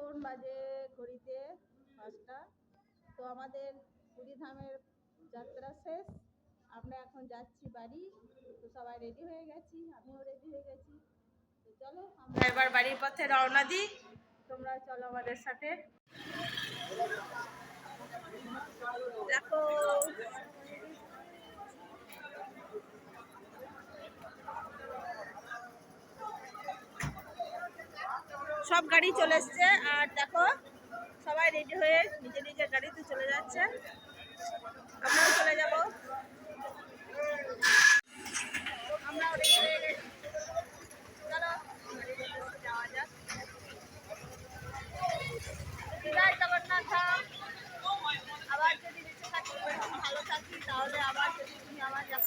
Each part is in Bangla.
এখন বাজে ঘড়িতে পাঁচটা। তো আমাদের পুরীধামের যাত্রা শেষ। আমরা এখন যাচ্ছি বাড়ি। তো সবাই রেডি হয়ে গেছি? আমিও রেডি হয়ে গেছি। তো চলো, আমরা এবার বাড়ির পথে রওনা দিই। তোমরা চলো আমাদের সাথে দেখো সব গাড়ি চলে এসছে, আর দেখো, সবাই রেডি হয়ে নিজের নিজের গাড়িতে চলে যাচ্ছে। আমরাও চলে যাব আমরাও রেডি হয়ে গেছি চলো গাড়িতে বসে যাওয়া যাক বিদায় জগন্নাথ ধাম। আবার যদি বেঁচে থাকি এরকম ভালো থাকি তাহলে আবার যদি তুমি আবার যাব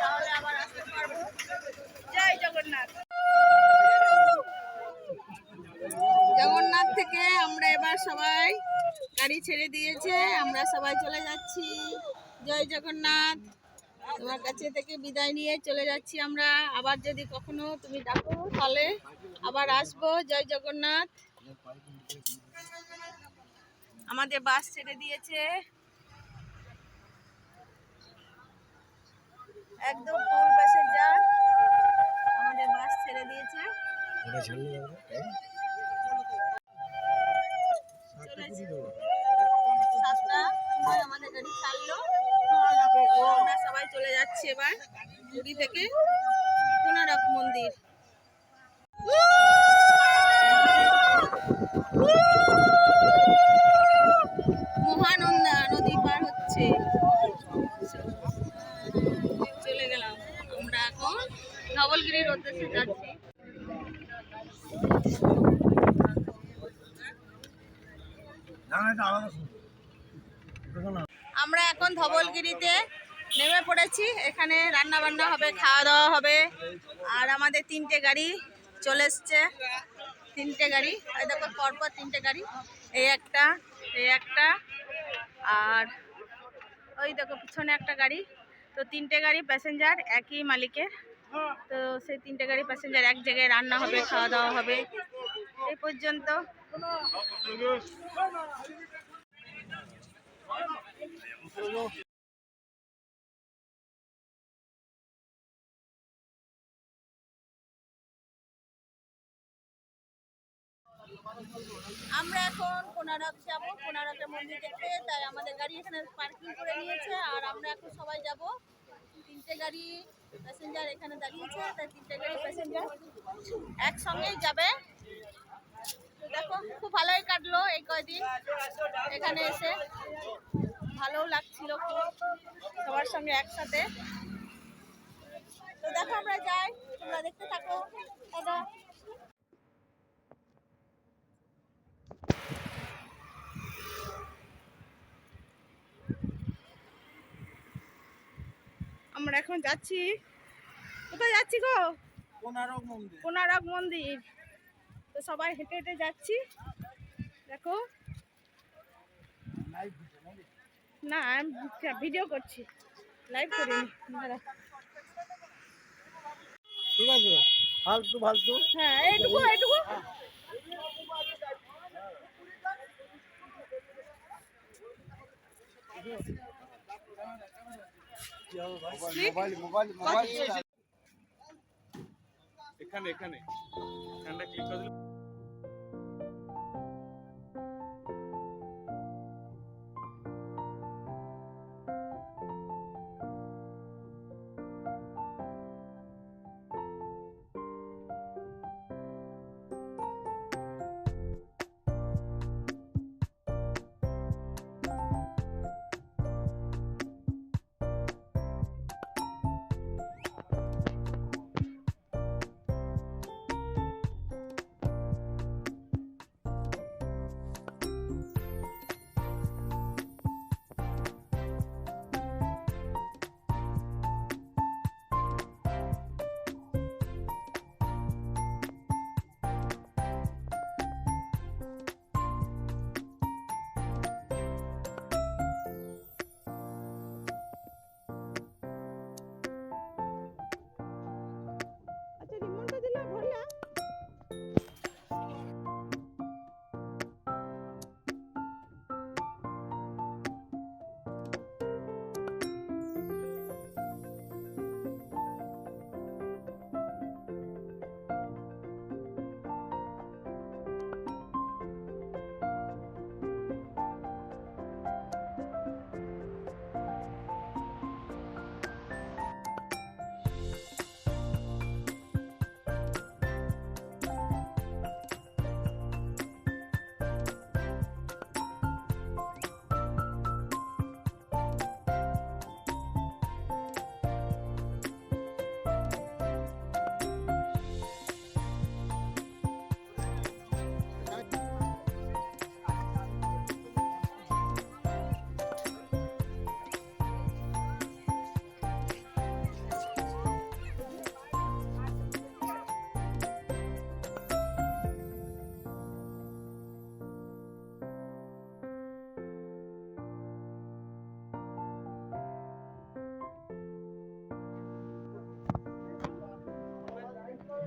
তাহলে আবার আসতে পারব জয় জগন্নাথ জগন্নাথ থেকে আমরা এবার সবাই গাড়ি ছেড়ে দিয়েছে, আমরা সবাই চলে যাচ্ছি। জয় জগন্নাথ। তোমার কাছে থেকে বিদায় নিয়ে চলে যাচ্ছি আমরা। আবার যদি কখনো তুমি ডাকো, তাহলে আবার আসব। জয় জগন্নাথ। আমাদের বাস ছেড়ে দিয়েছে। একদম ফুল প্যাসেঞ্জার আমাদের বাস ছেড়ে দিয়েছে। এবার পুরী থেকে কোনারক মন্দির। মহানন্দা নদী পার হচ্ছে। চলে গেলাম। আমরা এখন ধবলগিরির উদ্দেশ্যে যাচ্ছি। আমরা এখন ধবলগিরিতে নেমে পড়েছি। এখানে রান্না বান্না হবে খাওয়া দাওয়া হবে। আর আমাদের তিনটে গাড়ি চলে এসছে। তিনটে গাড়ি। এই দেখো, পরপর তিনটে গাড়ি। এই একটা এই একটা, আর ওই দেখো, পিছনে একটা গাড়ি। তো তিনটে গাড়ি প্যাসেঞ্জার একই মালিকের। তো সেই তিনটে গাড়ি প্যাসেঞ্জার এক জায়গায় রান্না হবে খাওয়া দাওয়া হবে। এই পর্যন্ত। আমরা এখন কোনারক যাব। কোনারকের মন্দির দেখতে। তাই আমাদের গাড়ি এখানে পার্কিং করে নিয়েছে। আর আমরা এখন সবাই যাব। তিনটে গাড়ি প্যাসেঞ্জার এখানে দাঁড়িয়েছে। তাই তিনটে গাড়ি প্যাসেঞ্জার একসঙ্গেই যাবে। দেখো, খুব ভালোই কাটলো এই কয়দিন এখানে এসে। ভালোও লাগছিল সবার সঙ্গে একসাথে। তো দেখো, আমরা যাই। তোমরা দেখতে থাকো। দাদা। আমরা এখন যাচ্ছি। কোথায় যাচ্ছি গো? কোনারক মন্দির। কোনারক মন্দির। তো সবাই হেঁটে হেঁটে যাচ্ছি। দেখো। না আমি ভিডিও করছি। লাইভ করিনি। দাঁড়া। ঠিক আছে। ফালতু ফালতু। হ্যাঁ এইটুকু এইটুকু। মোবাইল মোবাইল এখানে এখানে ক্লিক করে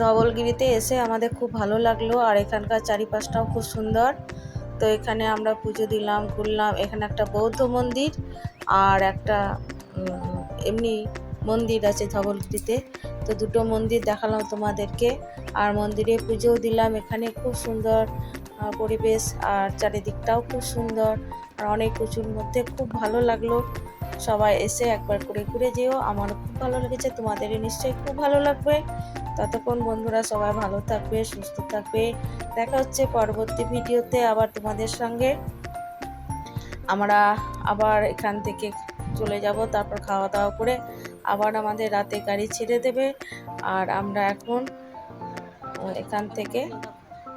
ধবলগিরিতে এসে আমাদের খুব ভালো লাগল, আর এখানকার চারিপাশটাও খুব সুন্দর। তো এখানে আমরা পুজো দিলাম, ঘুরলাম, এখানে একটা বৌদ্ধ মন্দির আর একটা এমনি মন্দির আছে ধবলগিরিতে। তো দুটো মন্দির দেখালাম তোমাদেরকে, আর মন্দিরে পুজোও দিলাম, এখানে খুব সুন্দর পরিবেশ আর চারিদিকটাও খুব সুন্দর, আর অনেক উঁচুর মধ্যে খুব ভালো লাগল। সবাই এসে একবার করে ঘুরে যেও, আমারও খুব ভালো লেগেছে, তোমাদেরও নিশ্চয়ই খুব ভালো লাগবে। ততক্ষণ বন্ধুরা সবাই ভালো থাকবে, সুস্থ থাকবে। দেখা হচ্ছে পরবর্তী ভিডিওতে আবার তোমাদের সঙ্গে। আমরা আবার এখান থেকে চলে যাব, তারপর খাওয়া দাওয়া করে আবার আমাদের রাতে গাড়ি ছেড়ে দেবে। আর আমরা এখন এখান থেকে,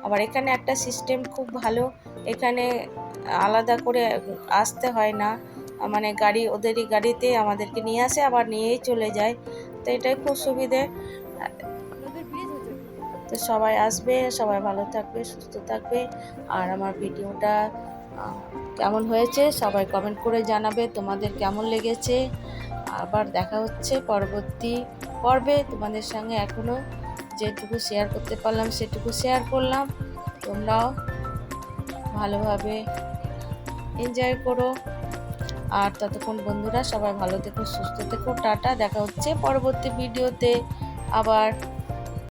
আবার এখানে একটা সিস্টেম খুব ভালো। এখানে আলাদা করে আসতে হয় না। মানে গাড়ি, ওদেরই গাড়িতে আমাদেরকে নিয়ে আসে, আবার নিয়েই চলে যায়। তো এটাই খুব সুবিধে। তো সবাই আসবে, সবাই ভালো থাকবে, সুস্থ থাকবে। আর আমার ভিডিওটা কেমন হয়েছে সবাই কমেন্ট করে জানাবে, তোমাদের কেমন লেগেছে? আবার দেখা হচ্ছে পরবর্তী পর্বে তোমাদের সঙ্গে এখনও যেটুকু শেয়ার করতে পারলাম, সেটুকু শেয়ার করলাম। তোমরাও ভালোভাবে এনজয় করো। আর ততক্ষণ বন্ধুরা সবাই ভালো থেকো, সুস্থ থেকো, টাটা। দেখা হচ্ছে পরবর্তী ভিডিওতে আবার।